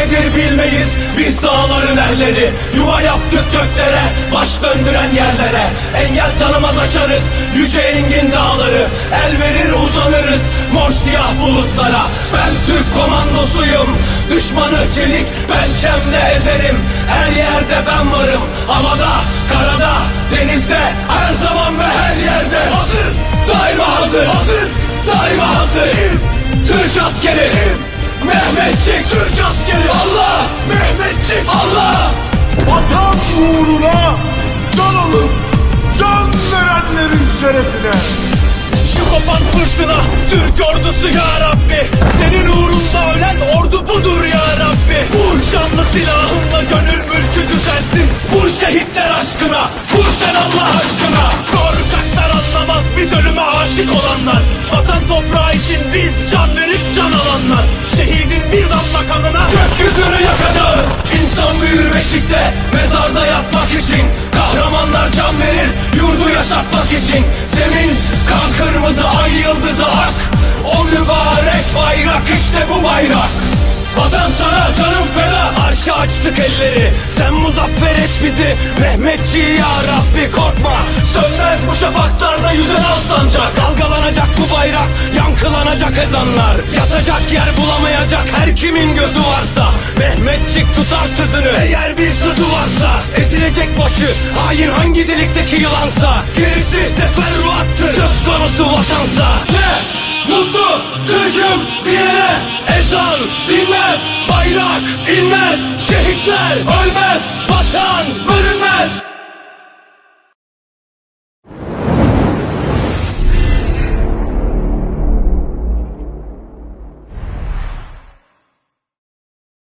nedir bilmeyiz. Biz dağların erleri Yuva yaptık göklere Baş döndüren yerlere. Engel tanımaz aşarız Yüce engin dağları. El verir uzanırız Mor siyah bulutlara. Ben Türk komandosuyum Düşmanı çelik pençemle ezerim. Her yerde ben varım Havada, karada, denizde Her zaman ve her yerde. Hazır, daima hazır. Hazır, daima hazır. Türk askeri Mehmetçik Türk askeri. Allah! Mehmetçik. Allah! Vatan uğruna can alıp can verenlerin şerefine. Şu kopan fırtına Türk ordusu ya Rabbi. Senin uğrunda ölen ordu budur ya Rabbi. Vur canlı silahınla gönül mülkü düzelsin. Vur şehitler aşkına Vur sen Allah aşkına. Korkaklar anlamaz biz ölüme aşık olanlar Gökyüzünü yakacağız. İnsan büyür beşikte Mezarda yatmak için. Kahramanlar can verir Yurdu yaşatmak için. Zemin kan kırmızı ay yıldızı ak. O mübarek bayrak işte bu bayrak. Vatan sana canım feda Arşa açtık elleri. Sen muzaffer et bizi Mehmetçi ya Rabbi korkma. Sönmez bu şafaklarda yüzen al Dalgalanacak bu bayrak Yankılanacak ezanlar Yatacak yer bulamayacak her kimin gözü varsa. Mehmetçik tutar sözünü Eğer bir sözü varsa. Ezilecek başı Hain hangi delikteki yılansa. Gerisi teferruattır Söz konusu vatansa. Ne? Mutlu Türk'üm diyene ezan dinmez Bayrak inmez Şehitler ölmez Vatan bölünmez